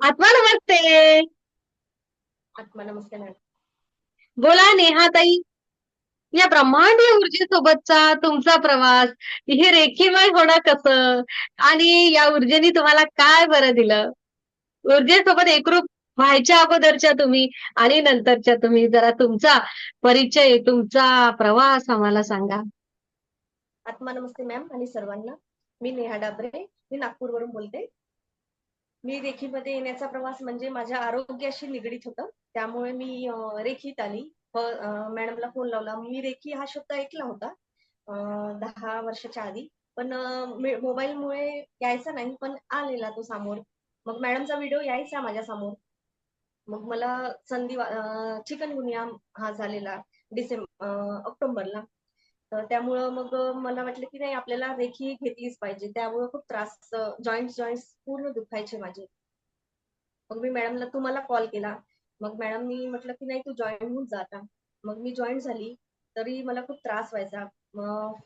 आत्मा नमस्ते. आत्मा नमस्ते बोला नेहाताई. या ब्रह्मांडीय ऊर्जेसोबतचा तुमचा प्रवास हे रेखीमय होणं कसं? आणि या ऊर्जेने तुम्हाला काय बरं दिलं? ऊर्जेसोबत एकरूप व्हायच्या अगोदरच्या तुम्ही आणि नंतरच्या तुम्ही जरा तुमचा परिचय तुमचा प्रवास आम्हाला सांगा. आत्मा नमस्ते मॅम आणि सर्वांना. मी नेहा डाबरे मी नागपूरवरून बोलते. मी रेखीमध्ये येण्याचा प्रवास म्हणजे माझ्या आरोग्याशी निगडीत होतं. त्यामुळे मी रेखीत आली. मॅडमला फोन लावला. मी रेखी हा शब्द ऐकला होता दहा वर्षाच्या आधी. पण मोबाईलमुळे यायचा नाही पण आलेला तो समोर. मग मॅडमचा व्हिडिओ यायचा माझ्यासमोर. मग मला संधी चिकनगुनिया हा झालेला डिसेंबर ऑक्टोबरला. तर त्यामुळं मग मला वाटलं की नाही आपल्याला रेखी घेतलीच पाहिजे. त्यामुळं खूप त्रास जॉईंट जॉईंट पूर्ण दुखायचे माझे. मग मी मॅडमला तुम्हाला कॉल केला. मग मॅडमनी म्हटलं की नाही तू जॉईन होऊन जाता मग मी जॉईन झाली तरी मला खूप त्रास व्हायचा.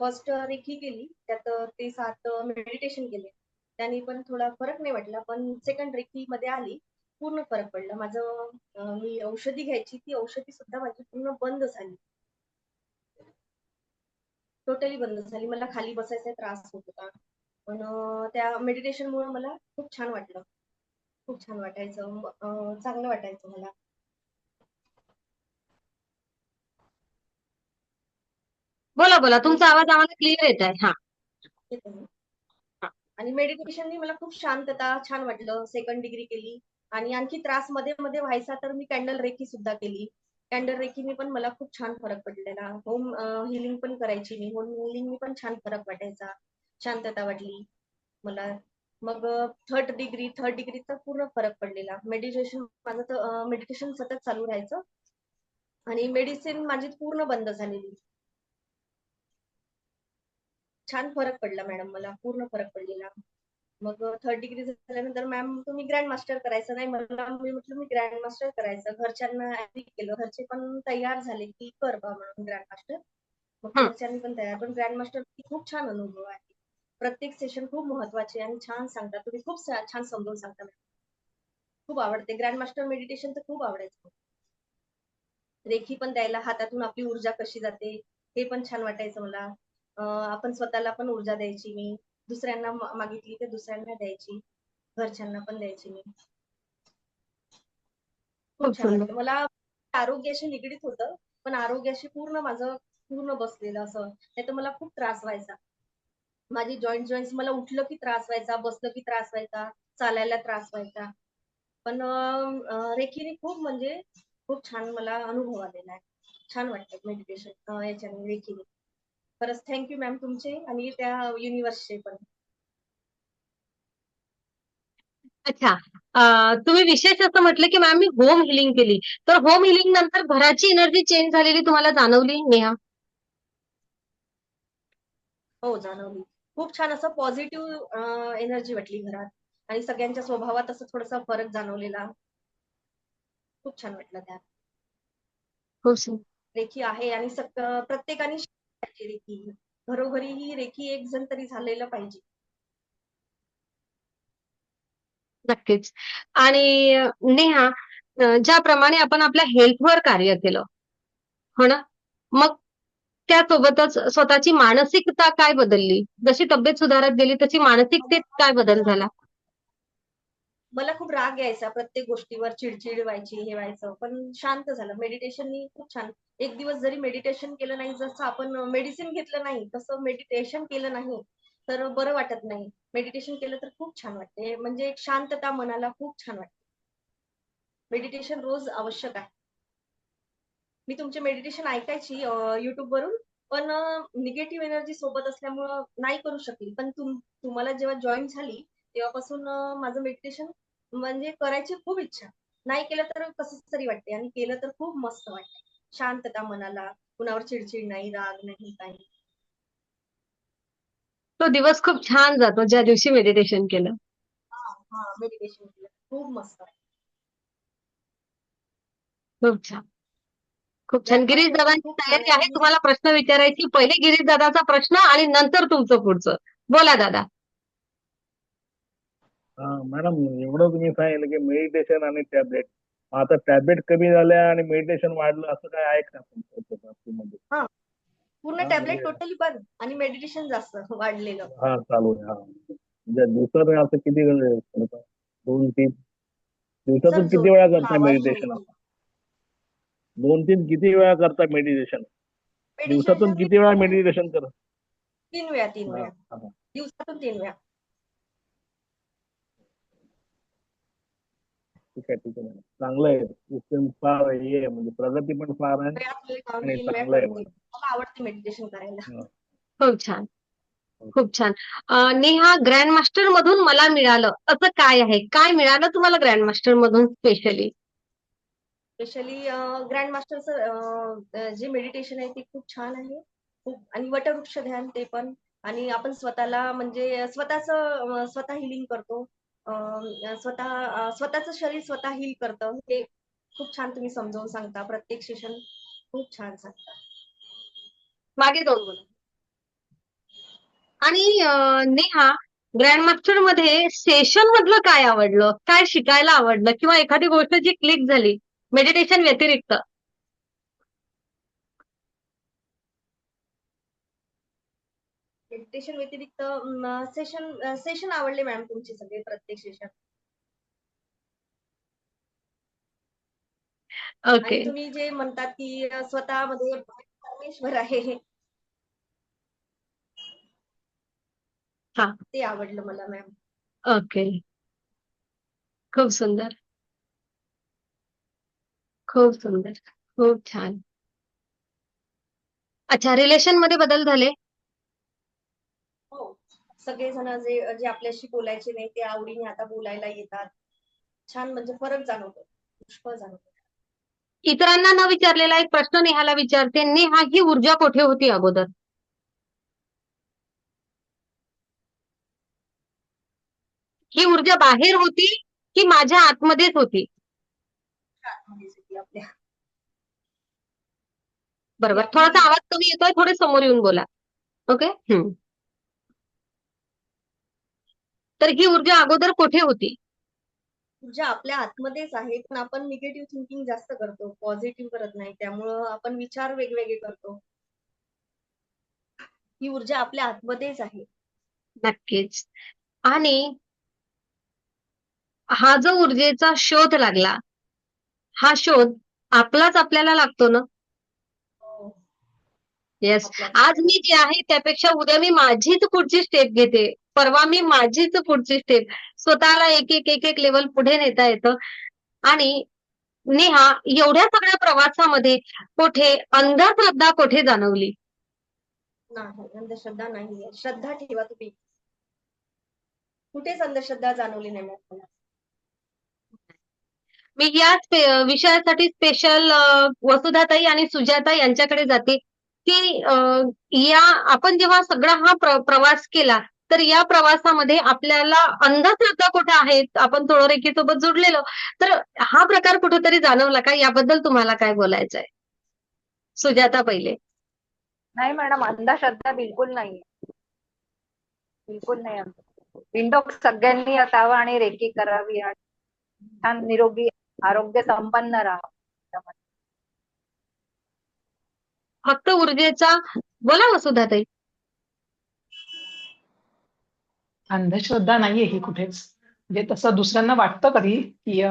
फर्स्ट रेखी केली त्यात ते सात मेडिटेशन केले. त्याने पण थोडा फरक नाही वाटला पण सेकंड रेखी मध्ये आली पूर्ण फरक पडला. माझं मी औषधी घ्यायची ती औषधी सुद्धा माझी पूर्ण बंद झाली. टोटली बंद झाली. मला खाली बसायचा त्रास होत होता. पण त्या मेडिटेशन मुळे मला खूप छान वाटलं. खूप छान वाटायचं. चांगलं वाटायचं मला. बोला बोला. तुमचा आवाज आम्हाला क्लिअर येत आहे. हा? आणि मेडिटेशननी मला खूप शांतता छान वाटलं. सेकंड डिग्री केली. आणि आणखी त्रासमध्ये मध्ये व्हायचा तर मी कॅन्डल रेकी सुद्धा केली. कॅन्डल रेकीने पण मला खूप छान फरक पडलेला. होम हिलिंग पण करायची मी. होम हिलिंगनी पण छान फरक वाटायचा. शांतता वाटली मला. मग थर्ड डिग्री थर्ड डिग्रीचा पूर्ण फरक पडलेला. मेडिटेशन माझं तर मेडिटेशन सतत चालू राहायचं. आणि मेडिसिन माझी पूर्ण बंद झालेली. छान फरक पडला मॅडम मला. पूर्ण फरक पडलेला. मग थर्ड डिग्री झाल्यानंतर मॅम तुम्ही ग्रँड मास्टर करायचं नाही मला मी म्हटलं मी ग्रँड मास्टर करायचं. घरच्यांना केलं. घरचे पण तयार झाले की कर बा म्हणून ग्रँड मास्टर मग. घरच्यांनी पण तयार. पण ग्रँड मास्टर खूप छान अनुभव आहे. प्रत्येक सेशन खूप महत्त्वाचे आणि छान सांगता तुम्ही खूप छान समजून सांगता खूप आवडते. ग्रँड मास्टर मेडिटेशन तर खूप आवडायचं. रेखी पण द्यायला हातातून आपली ऊर्जा कशी जाते हे पण छान वाटायचं मला. आपण स्वतःला पण ऊर्जा द्यायची मी. दुसऱ्यांना मागितली तर दुसऱ्यांना द्यायची. घरच्यांना पण द्यायची मी. मला आरोग्याशी निगडीत होतं पण आरोग्याशी पूर्ण माझं पूर्ण बसलेलं असं. नाही तर मला खूप त्रास व्हायचा. माझी जॉईंट जॉईंट मला उठलं की त्रास व्हायचा बसलं की त्रास व्हायचा चालायला त्रास व्हायचा. पण रेखीने खूप म्हणजे खूप छान मला अनुभव आलेला आहे. छान वाटतं मेडिटेशन याच्याने रेखीने. खरंच थँक्यू मॅम तुमचे आणि त्या युनिव्हर्सचे पण. अच्छा तुम्ही विशेष असं म्हटलं की मॅम मी होम हिलिंग केली. तर होम हिलिंग नंतर घराची एनर्जी चेंज झालेली तुम्हाला जाणवली नेहा? हो जाणवली. खूप छान असं पॉझिटिव्ह एनर्जी वाटली घरात. आणि सगळ्यांच्या स्वभावात असं थोडासा फरक जाणवलेला. खूप छान वाटलं त्यात. सुंदर. रेखी आहे आणि प्रत्येकाने पाहिजे रेखी. घरोघरी ही रेखी एक जण तरी झालेलं पाहिजे. नक्कीच. आणि नेहा ज्याप्रमाणे आपण आपल्या हेल्थवर कार्य केलं हो ना? मग त्यासोबतच स्वतःची मानसिकता काय बदलली? जशी तब्येत सुधारत गेली तशी मानसिकतेत काय बदल झाला? मला खूप राग यायचा प्रत्येक गोष्टीवर चिडचिड व्हायची हे व्हायचं पण शांत झालं. मेडिटेशननी खूप छान एक दिवस जरी मेडिटेशन केलं नाही जसं आपण मेडिसिन घेतलं नाही तसं मेडिटेशन केलं नाही तर बरं वाटत नाही. मेडिटेशन केलं तर खूप छान वाटते. म्हणजे एक शांतता मनाला खूप छान वाटते. मेडिटेशन रोज आवश्यक आहे. मी तुमचे मेडिटेशन ऐकायची युट्यूब वरून पण निगेटिव्ह एनर्जी सोबत असल्यामुळं नाही करू शकली. पण तुम तुम्हाला जेव्हा जॉईन झाली तेव्हापासून माझं मेडिटेशन म्हणजे करायची खूप इच्छा. नाही केलं तर कसं तरी वाटते आणि केलं तर खूप मस्त वाटते. शांतता मनाला कुणावर चिडचिड नाही राग नाही काही तो दिवस खूप छान जातो ज्या दिवशी मेडिटेशन केलं. हा हा मेडिटेशन केलं. खूप मस्त खूप छान. खूप छान. गिरीश दादांची तयारी आहे. तुम्हाला प्रश्न विचारायची. पहिले गिरीश दादाचा प्रश्न आणि नंतर तुमचं पुढचं. बोला दादा. हा मॅडम एवढं तुम्ही सांगितलं की मेडिटेशन आणि टॅबलेट आता टॅबलेट कमी झाल्या आणि मेडिटेशन वाढलं असं काय आहे का? पूर्ण टॅबलेट टोटली बंद आणि मेडिटेशन जास्त वाढलेलं. हा चालू आहे हा. म्हणजे दिवसात असं किती वेळ करता? दोन तीन दिवसातून किती वेळा करता मेडिटेशन. दोन तीन किती वेळा करता मेडिटेशन दिवसातून किती वेळा मेडिटेशन करता? तीन वेळा तीन वेळा. दिवसातून तीन वेळा. ठीक आहे ठीक आहे चांगलं आहे सिस्टम फार हे आहे, म्हणजे प्रगती पण फार आहे आणि चांगलं आहे. मला आवडते मेडिटेशन करायला. खूप छान. खूप छान. नेहा ग्रँड मास्टर मधून मला मिळालं. असं काय आहे? काय मिळालं तुम्हाला ग्रँड मास्टर मधून स्पेशली स्पेशली ग्रँड मास्टरचं जे मेडिटेशन आहे ते खूप छान आहे. खूप आणि वटवृक्ष ध्यान ते पण. आणि आपण स्वतःला म्हणजे स्वतःच स्वतः हिलिंग करतो. स्वतः स्वतःच स्वतःचं शरीर स्वतः हिल करतं. हे खूप छान तुम्ही समजावून सांगता. प्रत्येक सेशन खूप छान सांगता. मागे जाऊन बोला. आणि नेहा ग्रँड मास्टरमध्ये सेशन मधलं काय आवडलं? काय शिकायला आवडलं? किंवा एखादी गोष्ट जी क्लिक झाली मेडिटेशन व्यतिरिक्त मेडिटेशन व्यतिरिक्त सेशन सेशन आवडले मॅम तुमचे सगळे प्रत्येक सेशन ओके तुम्ही जे म्हणतात की स्वतःमध्ये परमेश्वर आहे. हा. ते आवडलं मला मॅम ओके खूप सुंदर. खूप सुंदर. खूप छान. अच्छा रिलेशनमध्ये बदल झाले? सगळेजण जे जे आपल्याशी बोलायचे नाही ते आवडीने आता बोलायला येतात. छान म्हणजे फरक जाणवतो. पुष्कळ जाणवतो. इतरांना न विचारलेला एक प्रश्न नेहाला विचारते नेहा ही ऊर्जा कुठे होती अगोदर? ही ऊर्जा बाहेर होती की माझ्या आतमध्येच होती? बरोबर. थोडासा आवाज कमी येतोय थोडे समोर येऊन बोला. ओके? हम्म. तर ही ऊर्जा अगोदर कुठे होती? ऊर्जा आपल्या आतमध्येच आहे पण आपण निगेटिव्ह थिंकिंग जास्त करतो पॉझिटिव्ह करत नाही त्यामुळं आपण विचार वेगवेगळे करतो. ही ऊर्जा आपल्या आतमध्येच आहे. नक्कीच. आणि हा जो ऊर्जेचा शोध लागला हा शोध आपलाच आपल्याला लागतो ना? येस आज मी जे आहे त्यापेक्षा उद्या मी माझीच पुढची स्टेप घेते. परवा मी माझीच पुढची स्टेप स्वतःला एक एक एक एक लेवल पुढे नेता येतं. आणि नेहा एवढ्या सगळ्या प्रवासामध्ये कुठे अंधश्रद्धा कुठे जाणवली? नाही अंधश्रद्धा नाही श्रद्धा ठेवा तुम्ही. कुठेच अंधश्रद्धा जाणवली नाही मला. मी या स्पे- विषयासाठी स्पेशल वसुधाताई आणि सुजाता यांच्याकडे जाते. की या आपण जेव्हा सगळा हा प्र- प्रवास केला तर या प्रवासामध्ये आपल्याला अंधश्रद्धा कुठे आहेत आपण सोबत जुडलेलो तर हा प्रकार कुठेतरी जाणवला का? याबद्दल तुम्हाला काय बोलायचं आहे सुजाता पहिले. नाही मॅडम अंधश्रद्धा बिलकुल नाही बिलकुल नाही विंडो सगळ्यांनी असावं आणि रेकी करावी आणि छान निरोगी आरोग्य संपन्न राहावं. फक्त ऊर्जेचा बोला वसुधाताई अंधश्रद्धा नाहीये ही कुठेच. म्हणजे तसं दुसऱ्यांना वाटतं कधी की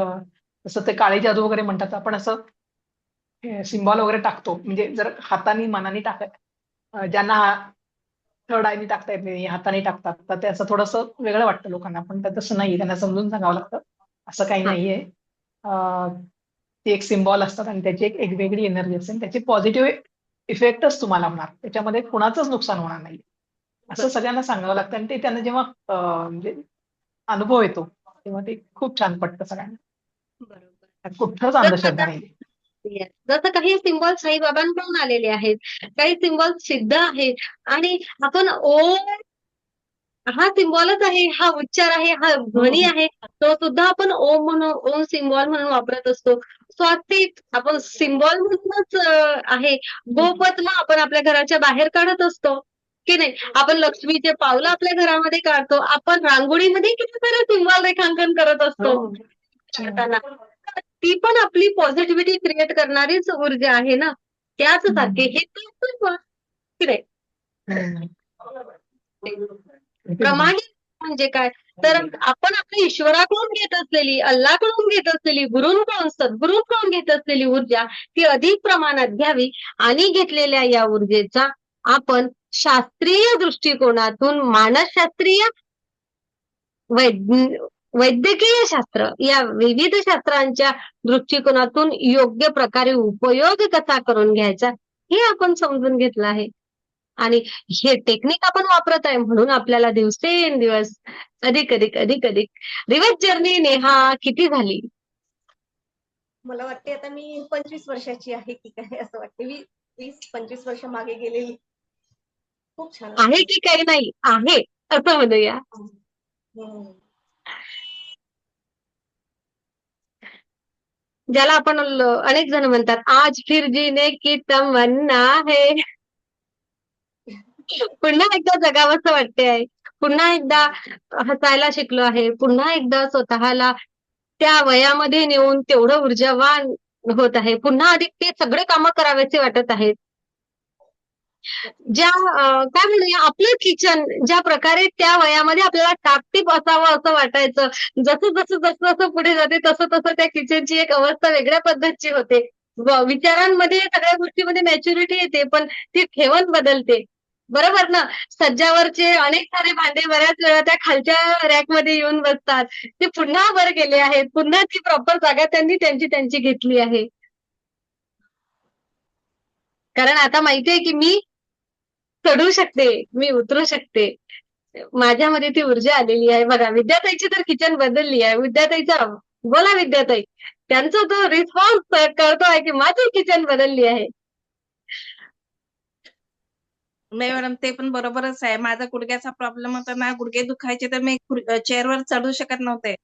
तसं ते काळी जादू वगैरे म्हणतात आपण असं सिम्बॉल वगैरे टाकतो. म्हणजे जर हाताने मनाने टाक अं, ज्यांना थर्ड आयनी टाकता येत नाही हाताने टाकतात तर ते असं थोडंसं वेगळं वाटतं लोकांना. पण ते तसं नाहीये त्यांना समजून सांगावं लागतं. असं काही. नाहीये. ते एक सिम्बॉल असतात आणि त्याची एक वेगळी एनर्जी असते आणि त्याची पॉझिटिव्ह इफेक्टच तुम्हाला होणार. त्याच्यामध्ये कुणाचंच नुकसान होणार नाही असं सगळ्यांना सांगावं लागतं आणि ते त्यांना जेव्हा म्हणजे अनुभव येतो तेव्हा ते खूप छान पटतं सगळ्यांना. बरोबर. कुठंच अंधश्रद्धा नाही. जसं काही सिम्बॉल साईबाबांकडून आलेले आहेत काही सिम्बॉल सिद्ध आहेत आणि आपण ओम हा सिम्बॉलच आहे हा उच्चार आहे हा ध्वनी आहे तो सुद्धा आपण ओम म्हणून ओम सिम्बॉल म्हणून वापरत असतो. स्वास्तिक आपण सिम्बॉल म्हणूनच आहे. गोपद्म आपण आपल्या घराच्या बाहेर काढत असतो. की नाही? आपण लक्ष्मीचे पावलं आपल्या घरामध्ये काढतो. आपण रांगोळीमध्ये किती सारं सिंबल रेखांकन करत असतो. हो. करताना. ती पण आपली पॉझिटिव्हिटी क्रिएट करणारीच ऊर्जा आहे ना? त्याच सारखे हे. प्रमाणित म्हणजे काय? तर आपण आपल्या ईश्वराकडून घेत असलेली अल्लाकडून घेत असलेली गुरूंकडून सद्गुरूंकडून घेत असलेली ऊर्जा ती अधिक प्रमाणात घ्यावी आणि घेतलेल्या या ऊर्जेचा आपण शास्त्रीय दृष्टिकोनातून मानसशास्त्रीय वैज्ञ वैद्यकीय शास्त्र या विविध शास्त्रांच्या दृष्टिकोनातून योग्य प्रकारे उपयोग कसा करून घ्यायचा हे आपण समजून घेतलं आहे. आणि हे टेक्निक आपण वापरत आहे म्हणून आपल्याला दिवसेंदिवस अधिक अधिक अधिक अधिक रिवर्स जर्नी नेहा किती झाली? मला वाटते आता मी पंचवीस वर्षाची आहे की काय असं वाटते. मी वीस पंचवीस वर्ष मागे गेलेली. खूप छान आहे की काही नाही? आहे. असं म्हणूया. ज्याला आपण अनेक जण म्हणतात आज फिर जीने की तमन्ना है. पुन्हा एकदा जगावंसं वाटते आहे पुन्हा एकदा हसायला शिकलो आहे. पुन्हा एकदा स्वतःला त्या वयामध्ये नेऊन तेवढं ऊर्जावान होत आहे. पुन्हा अधिक ते सगळे कामं करावेसे वाटत आहेत. ज्या काय म्हणूया आपलं किचन ज्या प्रकारे त्या वयामध्ये आपल्याला टापटीप असावं असं वाटायचं. जसं जसं जसं जसं पुढे जाते तसं तसं त्या किचनची एक अवस्था वेगळ्या पद्धतीची होते. विचारांमध्ये सगळ्या गोष्टीमध्ये मॅच्युरिटी येते पण ती ठेवण बदलते. बरोबर ना? सज्जावरचे अनेक सारे भांडे बऱ्याच वेळा त्या खालच्या रॅकमध्ये येऊन बसतात. ते पुन्हा वर गेले आहेत. पुन्हा ती प्रॉपर जागा त्यांनी त्यांची त्यांची घेतली आहे. कारण आता माहितीये की मी चढू शकते. मी उतरू शकते. माझ्यामध्ये ती ऊर्जा आलेली आहे. बघा विद्याताईची तर किचन बदलली आहे. विद्याताईचा बोला विद्याताई. त्यांचा तो रिस्पॉन्स कळतो आहे की माझी किचन बदलली आहे. नाही मॅडम ते पण बरोबरच आहे. माझा गुडघ्याचा प्रॉब्लेम होता ना गुडघे दुखायचे तर मी चेअरवर चढू शकत नव्हते.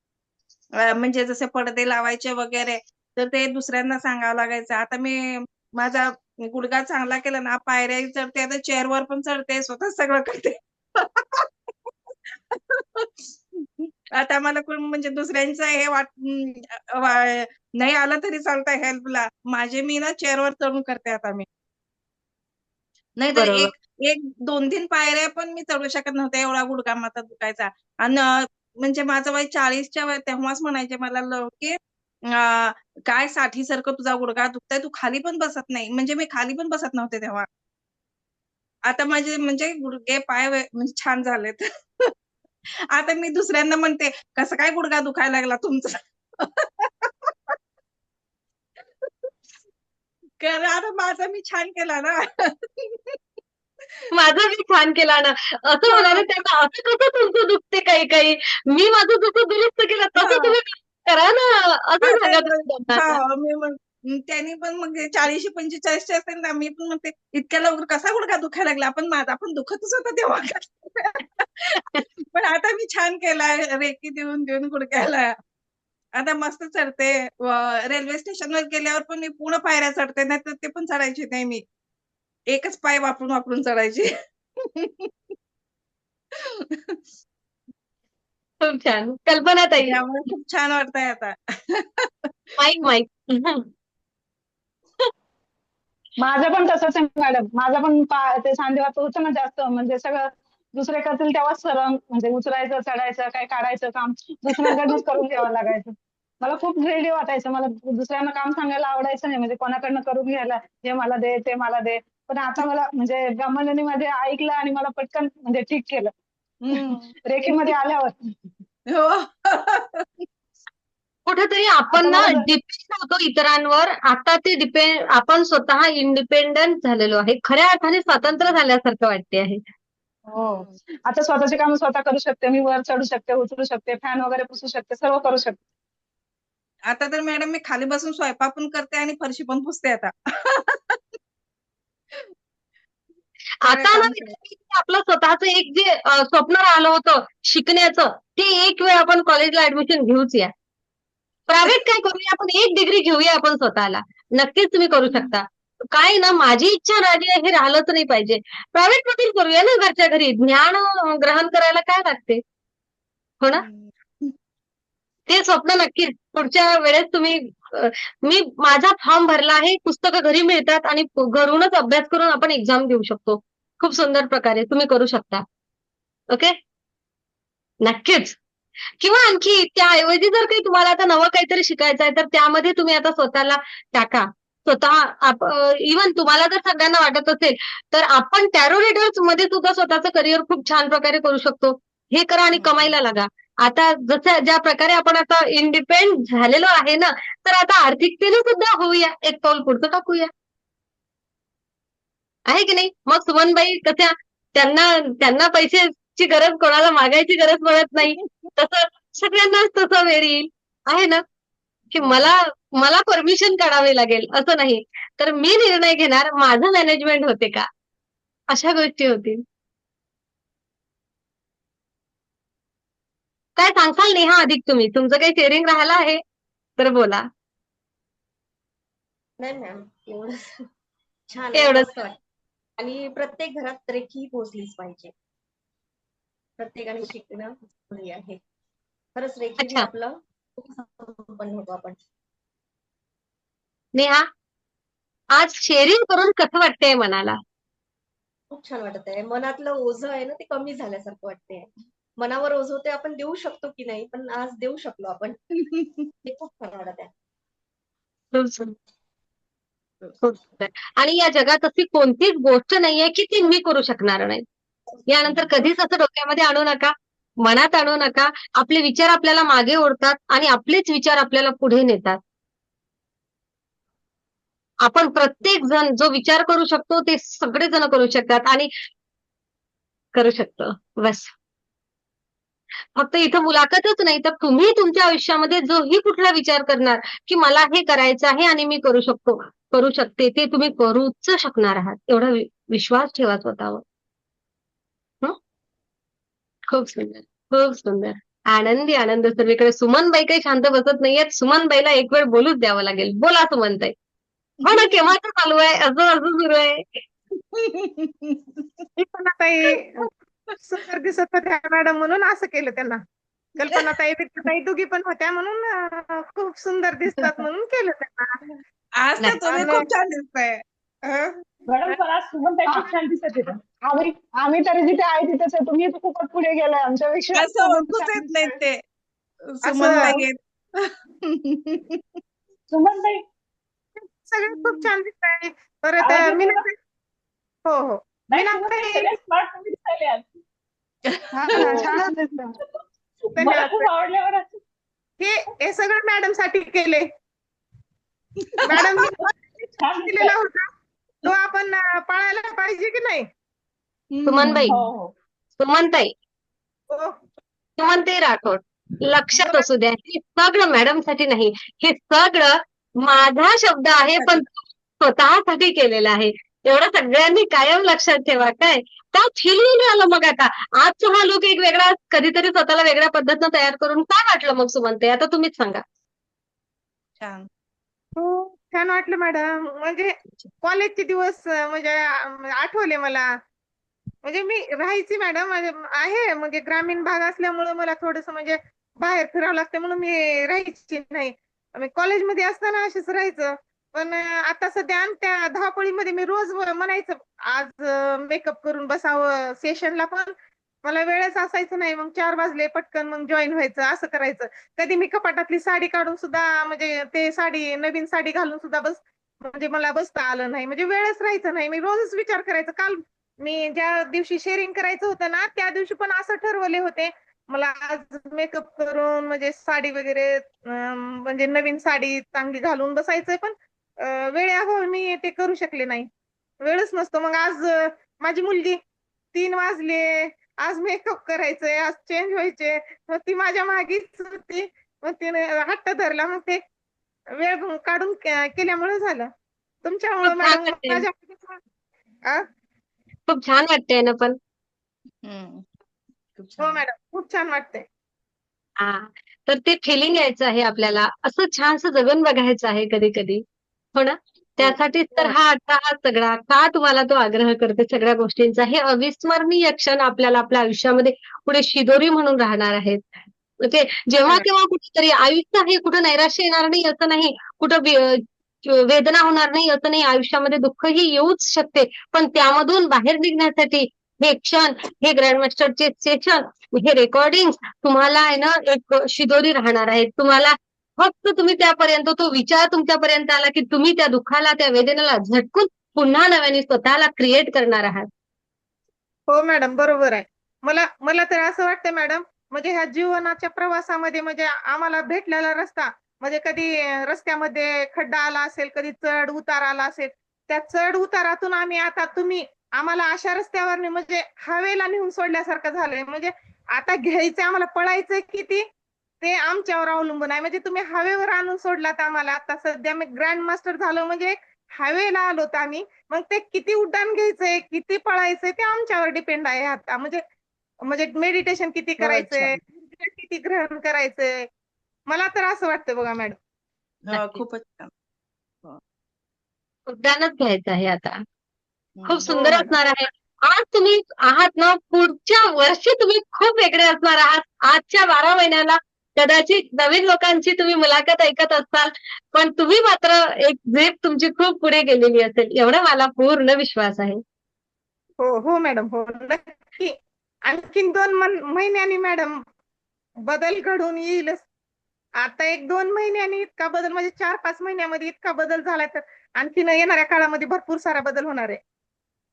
म्हणजे जसे पडदे लावायचे वगैरे तर ते दुसऱ्यांना सांगावं लागायचं. आता मी माझा गुडघा चांगला केला ना पायऱ्या चढते आता चेअरवर पण चढते स्वतः सगळं करते. आता मला कोण म्हणजे दुसऱ्यांचं हे वाट नाही आलं तरी चालतं हेल्पला माझे मी ना चेअरवर चढून करते आता मी. नाही तर. एक एक दोन तीन पायऱ्या पण मी चढू शकत नव्हते. एवढा गुडघा माझा दुखायचा. आणि म्हणजे माझं वय चाळीसच्या वय तेव्हाच म्हणायचे मला की काय साठी सारखं तुझा गुडघा दुखताय? तू खाली पण बसत नाही. म्हणजे मी खाली पण बसत नव्हते तेव्हा. आता माझे म्हणजे गुडघे पाय म्हणजे छान झालेत. आता मी दुसऱ्यांना म्हणते कसं काय गुडघा दुखायला लागला तुमचा? कारण आता माझा मी छान केला ना. माझं मी छान केला ना. असं म्हणाले त्यांना असं कसं तुमचं दुखते काही काही? मी माझं जसं दुरुस्त केलं तसं. तुम्ही करा ना. असं होते त्यांना. हा, मी त्यांनी पण मग चाळीसशे पंचेचाळीसचे असेल ना मी पण म्हणते इतक्या लवकर कसा गुडघा दुखायला लागला? पण माझा पण दुखतच होता तेव्हा. पण आता मी छान केलाय रेकी देऊन देऊन गुडघ्याला. आता मस्त चढते. रेल्वे स्टेशनवर गेल्यावर पण मी पूर्ण पायऱ्या चढते नाही तर ते पण चढायचे नाही मी. एकच पाय वापरून वापरून चढायचे. खूप छान. कल्पना ताई. त्यामुळे खूप छान वाटतंय आता. Mic mic. माझं पण तसंच आहे मॅडम. माझं पण पा- ते सांधेवाचं होतं ना जास्त. म्हणजे सगळं दुसरे करतील तेव्हाच सरळ म्हणजे उचलायचं चढायचं काय काढायचं काम दुसऱ्यांकडनंच करून घ्यावं लागायचं. मला खूप ग्रेडी वाटायचं. मला दुसऱ्यांना काम सांगायला आवडायचं नाही. म्हणजे कोणाकडनं करून घ्यायला? हे मला दे ते मला दे. पण आता मला म्हणजे ब्रह्मांडाने माझे ऐकलं आणि मला पटकन म्हणजे ठीक केलं. रेखीमध्ये आल्यावर. हो. कुठेतरी आपण ना डिपेंड होतो इतरांवर. आता ते डिपेंड आपण स्वतः इंडिपेंडंट झालेलो आहे. खऱ्या अर्थाने स्वतंत्र झाल्यासारखं वाटते आहे. हो. आता स्वतःची कामं स्वतः करू शकते. मी वर चढू शकते उचलू शकते फॅन वगैरे पुसू शकते सर्व करू शकते. आता तर मॅडम मी खाली बसून स्वयंपाक पण करते आणि फरशी पण पुसते आता. आता ना आपलं स्वतःचं एक जे स्वप्न राहिलं होतं शिकण्याचं ते एक वेळ आपण कॉलेजला ऍडमिशन घेऊच या. प्रायव्हेट काय करूया आपण? एक डिग्री घेऊया आपण स्वतःला. नक्कीच तुम्ही करू शकता. काय ना माझी इच्छा राहिली आहे हे राहिलंच नाही पाहिजे. प्रायव्हेटमध्ये करूया ना घरच्या घरी. ज्ञान ग्रहण करायला काय लागते? हो ना? ते स्वप्न नक्कीच. पुढच्या वेळेस तुम्ही मी माझा फॉर्म भरला आहे पुस्तकं घरी मिळतात आणि घरूनच अभ्यास करून आपण एक्झाम देऊ शकतो. खूप सुंदर प्रकारे तुम्ही करू शकता. ओके नक्कीच. किंवा आणखी त्याऐवजी जर काही तुम्हाला आता नवं काहीतरी शिकायचं आहे तर त्यामध्ये तुम्ही आता स्वतःला टाका. स्वतः इवन तुम्हाला जर सगळ्यांना वाटत असेल तर आपण टॅरो रिडर्समध्ये सुद्धा स्वतःचं करिअर खूप छान प्रकारे करू शकतो. हे करा आणि कमाईला लागा. आता जसं ज्या प्रकारे आपण आता इंडिपेंड झालेलो आहे ना तर आता आर्थिकतेने सुद्धा होऊया. एक पाऊल पुढचं टाकूया. आहे की नाही? मग सुमनबाई कशा? त्यांना त्यांना पैशाची गरज कोणाला मागायची गरज पडत नाही. तसं सगळ्यांनाच तसं वेळ येईल. आहे ना? की मला मला परमिशन काढावी लागेल असं नाही. तर मी निर्णय घेणार माझं मॅनेजमेंट होते का? अशा गोष्टी होतील. काय सांगसाल नेहा अधिक तुम्ही? तुमचं काही शेअरिंग राहिलं आहे? तर बोला. नाही मॅम एवढंच. छान एवढंच. आणि प्रत्येक घरात रेखी पोहोचलीच पाहिजे. प्रत्येकाने शिकणं जरुरी आहे. खरंच रेखी. आपलं संपन्न होतो आपण. नेहा आज शेअरिंग करून कसं वाटतंय मनाला? खूप छान वाटत आहे मनातलं ओझं आहे ना ते कमी झाल्यासारखं वाटतंय. मनावर ओझं ते आपण देऊ शकतो की नाही पण आज देऊ शकलो आपण. ते खूप छान वाटत आहे खूप सुंदर आणि या जगात अशी कोणतीच गोष्ट नाहीये की ती मी करू शकणार नाही. यानंतर कधीच असं डोक्यामध्ये आणू नका मनात आणू नका. आपले विचार आपल्याला मागे ओढतात आणि आपलेच विचार आपल्याला पुढे नेतात. आपण प्रत्येक जण जो विचार करू शकतो ते सगळे जण करू शकतात आणि करू शकतो. बस. फक्त इथं मुलाखतच नाही तर तुम्ही तुमच्या आयुष्यामध्ये जोही कुठला विचार करणार की मला हे करायचं आहे आणि मी करू शकतो. करू शकते ते तुम्ही करूच शकणार आहात. एवढा विश्वास ठेवा स्वतःवर. खूप सुंदर खूप सुंदर. आनंदी आनंद. सर्वीकडे सुमनबाई काही शांत बसत नाहीयेत. सुमनबाईला एक वेळ बोलूच द्यावं लागेल. बोला सुमनताई. हो ना केव्हाच चालू आहे. असं असं सुरू आहे. सुंदर दिसत होत्या मॅडम म्हणून असं केलं त्यांना. कल्पना ताई दोघी पण होत्या म्हणून खूप सुंदर दिसतात म्हणून केलं त्यांना. आज तर तुम्ही. खूप छान दिसताय हं? मॅडम पण आज सुमनताई खूप छान दिसत आम्ही आम्ही तरी जिथे आहे तिथेच आहे तुम्ही तर खूपच पुढे गेलाय आमच्यापेक्षा असं ओळखूच येत नाही ते आहेत. सुमनताई सगळे खूप छान दिसताय परत आवाज येतो मीना का? हो हो नाही स्मार्ट तुम्ही दिसायले आज ना, छानच दिसतं. धन्यवाद. खूप आवडले बरं हे हे सगळं मॅडमसाठी केले मॅडम दिलेला. होता. तो आपण पाळायला पाहिजे की नाही? सुमनबाई. हो हो. सुमनताई. हो. सुमनताई राठोड. लक्षात असू द्या हे सगळं मॅडमसाठी नाही. हे सगळं माझा शब्द आहे पण स्वतःसाठी केलेलं आहे. एवढं सगळ्यांनी कायम लक्षात ठेवा काय? काय फील नाही आलं मग आता? आजचा हा लुक एक वेगळा कधीतरी स्वतःला वेगळ्या पद्धतीनं तयार करून काय वाटलं मग सुमनताई? आता तुम्हीच सांगा. छान. हो छान वाटलं मॅडम. म्हणजे कॉलेजचे दिवस अं, म्हणजे आठवले मला. म्हणजे मी राहायची मॅडम म्हणजे आहे म्हणजे ग्रामीण भाग असल्यामुळं मला थोडस म्हणजे बाहेर फिरावं लागतं म्हणून मी राहायची नाही. कॉलेजमध्ये असताना असेच राहायचं. पण अं, आता सध्या आणि त्या धावपळीमध्ये मी रोज म्हणायचं आज मेकअप करून बसावं सेशनला पण. मला वेळच असायचं नाही. मग चार वाजले पटकन मग जॉईन व्हायचं असं करायचं. कधी मी कपाटातली साडी काढून सुद्धा म्हणजे ते साडी नवीन साडी घालून सुद्धा बस म्हणजे मला बसता आलं नाही. म्हणजे वेळच राहायचं नाही. मी रोजच विचार करायचं. काल मी ज्या दिवशी शेअरिंग करायचं होतं ना त्या दिवशी पण असं ठरवले होते. मला आज मेकअप करून म्हणजे साडी वगैरे म्हणजे नवीन साडी चांगली घालून बसायचंय पण वेळेअभावी मी ते करू शकले नाही. वेळच नसतो. मग आज माझी मुलगी तीन वाजले आज मेकअप करायचंय आज चेंज व्हायचे मग ती माझ्या मागेच होती. मग तिने हट्ट धरला. मग ते वेळ काढून के- केल्यामुळे झालं. तुमच्यामुळे खूप छान वाटतंय. माझ्या आ? खूप छान वाटतंय ना पण. हो छान. मॅडम खूप छान वाटतंय. हा तर ते फिलिंग यायचं आहे आपल्याला. असं छानसं जगून बघायचं आहे कधी कधी हो ना? त्यासाठीच तर हा. अट्टाहास सगळा का तुम्हाला तो आग्रह करते सगळ्या गोष्टींचा. हे अविस्मरणीय क्षण आपल्याला आपल्या आयुष्यामध्ये पुढे शिदोरी म्हणून राहणार आहेत. ओके? जेव्हा केव्हा कुठेतरी आयुष्य हे कुठं नैराश्य येणार नाही असं नाही. कुठं वेदना होणार नाही असं नाही. आयुष्यामध्ये दुःखही येऊच शकते. पण त्यामधून बाहेर निघण्यासाठी हे क्षण हे ग्रँडमास्टरचे सेशन हे रेकॉर्डिंग तुम्हाला आहे ना एक शिदोरी राहणार आहेत. तुम्हाला फक्त तुम्ही त्यापर्यंत तो विचार तुमच्यापर्यंत आला की तुम्ही त्या दुःखाला त्या वेदनेला झटकून पुन्हा नव्याने स्वतःला क्रिएट करणार आहात. हो मॅडम बरोबर आहे. मला मला तर असं वाटतं मॅडम म्हणजे ह्या जीवनाच्या प्रवासामध्ये म्हणजे आम्हाला भेटलेला रस्ता म्हणजे कधी रस्त्यामध्ये खड्डा आला असेल कधी चढ उतार आला असेल त्या चढ उतारातून आम्ही आता तुम्ही आम्हाला अशा रस्त्यावर म्हणजे हवेला नेऊन सोडल्यासारखं झालंय. म्हणजे आता घ्यायचं आम्हाला पळायचंय किती? ते आमच्यावर अवलंबून आहे. म्हणजे तुम्ही हवेवर आणून सोडलात आम्हाला. आता सध्या मी ग्रँड मास्टर झालो म्हणजे हवेला आलोत आम्ही. मग ते किती उड्डाण घ्यायचंय किती पळायचंय ते आमच्यावर डिपेंड आहे आता. म्हणजे म्हणजे मेडिटेशन किती करायचंय किती ग्रहण करायचंय मला तर असं वाटतं बघा मॅडम. हो. खूपच छान. उड्डाणच घ्यायचं आहे आता. खूप हो, सुंदर. असणार आहे. आज तुम्ही आहात ना पुढच्या वर्षी तुम्ही खूप वेगळे असणार आहात. आजच्या बारा महिन्याला कदाचित नवीन लोकांची तुम्ही मुलाखत ऐकत असाल पण तुम्ही मात्र एक झेप तुमची खूप पुढे गेलेली असेल एवढा मला पूर्ण विश्वास आहे. हो हो मॅडम हो नक्की. आणखीन दोन महिन्यांनी मॅडम बदल घडून येईलच आता एक दोन महिन्यांनी इतका बदल म्हणजे चार पाच महिन्यामध्ये इतका बदल झालाय तर आणखीन येणाऱ्या काळामध्ये भरपूर सारा बदल होणार आहे.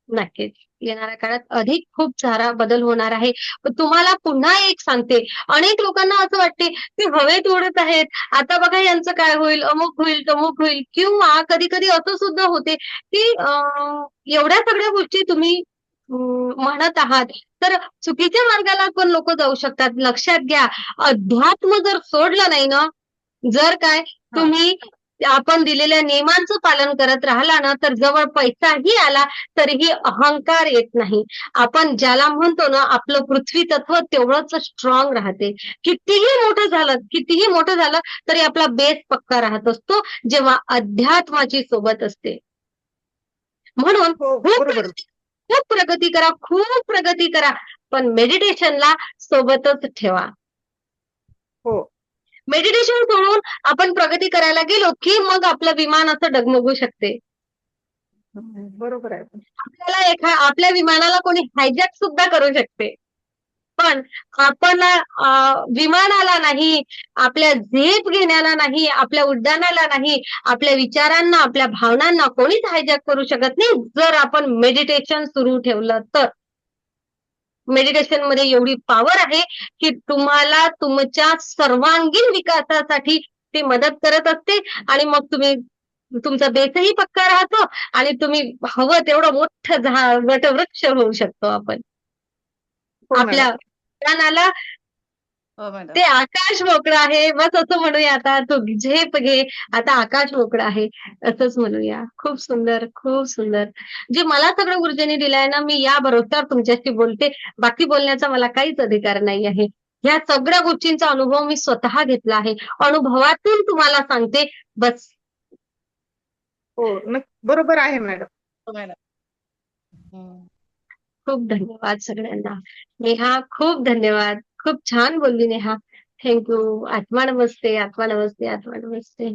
नक्कीच. येणाऱ्या काळात अधिक खूप सारा बदल होणार आहे. तुम्हाला पुन्हा एक सांगते. अनेक लोकांना असं वाटते की हवेत उडत आहेत. आता बघा यांचं काय होईल? अमुक होईल तमुक होईल. किंवा कधी कधी असं सुद्धा होते की एवढ्या सगळ्या गोष्टी तुम्ही म्हणत आहात. तर चुकीच्या मार्गाला पण लोक जाऊ शकतात. लक्षात घ्या. अध्यात्म जर सोडलं नाही ना जर काय तुम्ही आपण दिलेल्या नियमांचं पालन करत राहिला ना तर जवळ पैसाही आला तरीही अहंकार येत नाही. आपण ज्याला म्हणतो ना आपलं पृथ्वी तत्व तेवढंच स्ट्रॉंग राहते. कितीही मोठं झालं कितीही मोठं झालं तरी आपला बेस पक्का राहत असतो जेव्हा अध्यात्माची सोबत असते. म्हणून हो खूप प्रगती करा खूप प्रगती करा पण मेडिटेशनला सोबतच ठेवा. हो. मेडिटेशन सोडून आपण प्रगती करायला गेलो की मग आपलं विमान असं डगमगू शकते. बरोबर आहे. आपल्याला एखा आपल्या विमानाला कोणी हायजॅक सुद्धा करू शकते. पण आपण विमानाला नाही आपल्या झेप घेण्याला नाही आपल्या उड्डाणाला नाही आपल्या विचारांना आपल्या भावनांना कोणीच हायजॅक करू शकत नाही. जर आपण मेडिटेशन सुरू ठेवलं तर. मेडिटेशनमध्ये एवढी पॉवर आहे की तुम्हाला तुमच्या सर्वांगीण विकासासाठी ती मदत करत असते आणि मग तुम्ही तुमचा बेसही पक्का राहतो आणि तुम्ही हवं तेवढं मोठं झाड वटवृक्ष होऊ शकतो आपण हो. आपल्या प्राणाला हो मॅडम. ते आकाश मोकळं आहे. बस असं म्हणूया आता तू झेप घे. आता आकाश मोकळं आहे. असंच म्हणूया. खूप सुंदर खूप सुंदर. जे मला सगळं ऊर्जेने दिलंय ना मी या भरोश्यावर तुमच्याशी बोलते. बाकी बोलण्याचा मला काहीच अधिकार नाही आहे. ह्या सगळ्या गोष्टींचा अनुभव मी स्वतः घेतला आहे. अनुभवातून तुम्हाला सांगते. बस. हो बरोबर आहे मॅडम. हो मॅडम. हम्म. खूप धन्यवाद सगळ्यांना. नेहा खूप धन्यवाद. खूप छान बोलली नेहा. थँक्यू आत्मा नमस्ते आत्मा नमस्ते आत्मा नमस्ते.